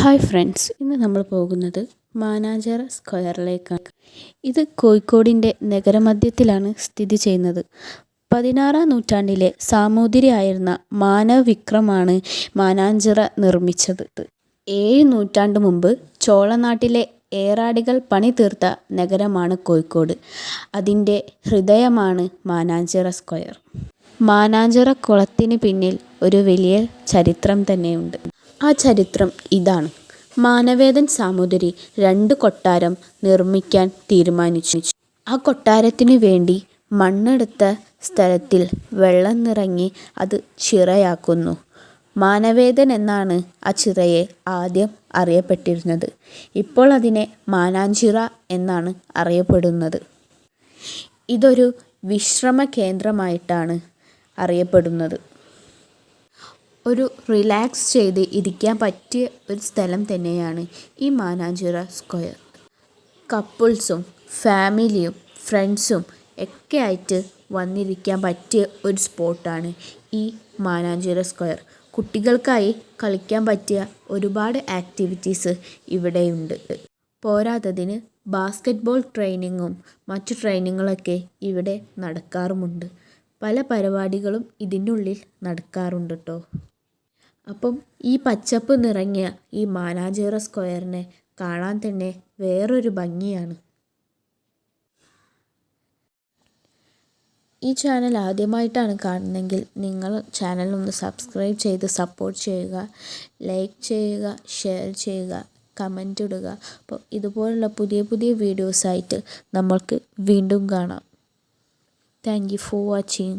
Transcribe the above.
Hi friends ഇന്ന് നമ്മൾ പോകുന്നത് മാനാഞ്ചർ സ്ക്വയറിലേക്കാണ്. ഇത് കോഴിക്കോടിന്റെ നഗരമധ്യത്തിലാണ് സ്ഥിതി ചെയ്യുന്നത്. പതിനാറാം നൂറ്റാണ്ടിലെ സാമൂതിരിയായിരുന്ന മാനവ് വിക്രമാണ് മാനാഞ്ചിറ നിർമ്മിച്ചത്. ഏഴ് നൂറ്റാണ്ട് മുമ്പ് ചോളനാട്ടിലെ ഏറാടികൾ പണി തീർത്ത നഗരമാണ് കോഴിക്കോട്. അതിന്റെ ഹൃദയമാണ് മാനാഞ്ചിറ സ്ക്വയർ. മാനാഞ്ചിറ കുളത്തിന് പിന്നിൽ ഒരു വലിയ ചരിത്രം തന്നെയുണ്ട്. ആ ചരിത്രം ഇതാണ്. മാനവേദൻ സാമൂതിരി രണ്ട് കൊട്ടാരം നിർമ്മിക്കാൻ തീരുമാനിച്ചു. ആ കൊട്ടാരത്തിനു വേണ്ടി മണ്ണെടുത്ത സ്ഥലത്തിൽ വെള്ളം നിറഞ്ഞ് അത് ചിറയാക്കുന്നു. മാനവേദൻ എന്നാണ് ആ ചിറയെ ആദ്യം അറിയപ്പെട്ടിരുന്നത്. ഇപ്പോൾ അതിനെ മാനാഞ്ചിറ എന്നാണ് അറിയപ്പെടുന്നത്. ഇതൊരു വിശ്രമ കേന്ദ്രമായിട്ടാണ് അറിയപ്പെടുന്നത്. ഒരു റിലാക്സ് ചെയ്ത് ഇരിക്കാൻ പറ്റിയ ഒരു സ്ഥലം തന്നെയാണ് ഈ മാനാഞ്ചിറ സ്ക്വയർ കപ്പിൾസും ഫാമിലിയും ഫ്രണ്ട്സും ഒക്കെ ആയിട്ട് വന്നിരിക്കാൻ പറ്റിയ ഒരു സ്പോട്ടാണ് ഈ മാനാഞ്ചിറ സ്ക്വയർ കുട്ടികൾക്കായി കളിക്കാൻ പറ്റിയ ഒരുപാട് ആക്ടിവിറ്റീസ് ഇവിടെയുണ്ട്. പോരാത്തതിന് ബാസ്ക്കറ്റ് ബോൾ ട്രെയിനിങ്ങും മറ്റു ട്രെയിനിങ്ങുകളൊക്കെ ഇവിടെ നടക്കാറുമുണ്ട്. പല പരിപാടികളും ഇതിനുള്ളിൽ നടക്കാറുണ്ട് കേട്ടോ അപ്പം ഈ പച്ചപ്പ് നിറഞ്ഞ ഈ മാനാഞ്ചിറ സ്ക്വയറിനെ കാണാൻ തന്നെ വേറൊരു ഭംഗിയാണ്. ഈ ചാനൽ ആദ്യമായിട്ടാണ് കാണുന്നതെങ്കിൽ നിങ്ങൾ ചാനൽ ഒന്ന് സബ്സ്ക്രൈബ് ചെയ്ത് സപ്പോർട്ട് ചെയ്യുക ലൈക്ക് ചെയ്യുക ഷെയർ ചെയ്യുക കമന്റ് ഇടുക. അപ്പോൾ ഇതുപോലുള്ള പുതിയ പുതിയ വീഡിയോസായിട്ട് നമ്മൾക്ക് വീണ്ടും കാണാം. Thank you for watching.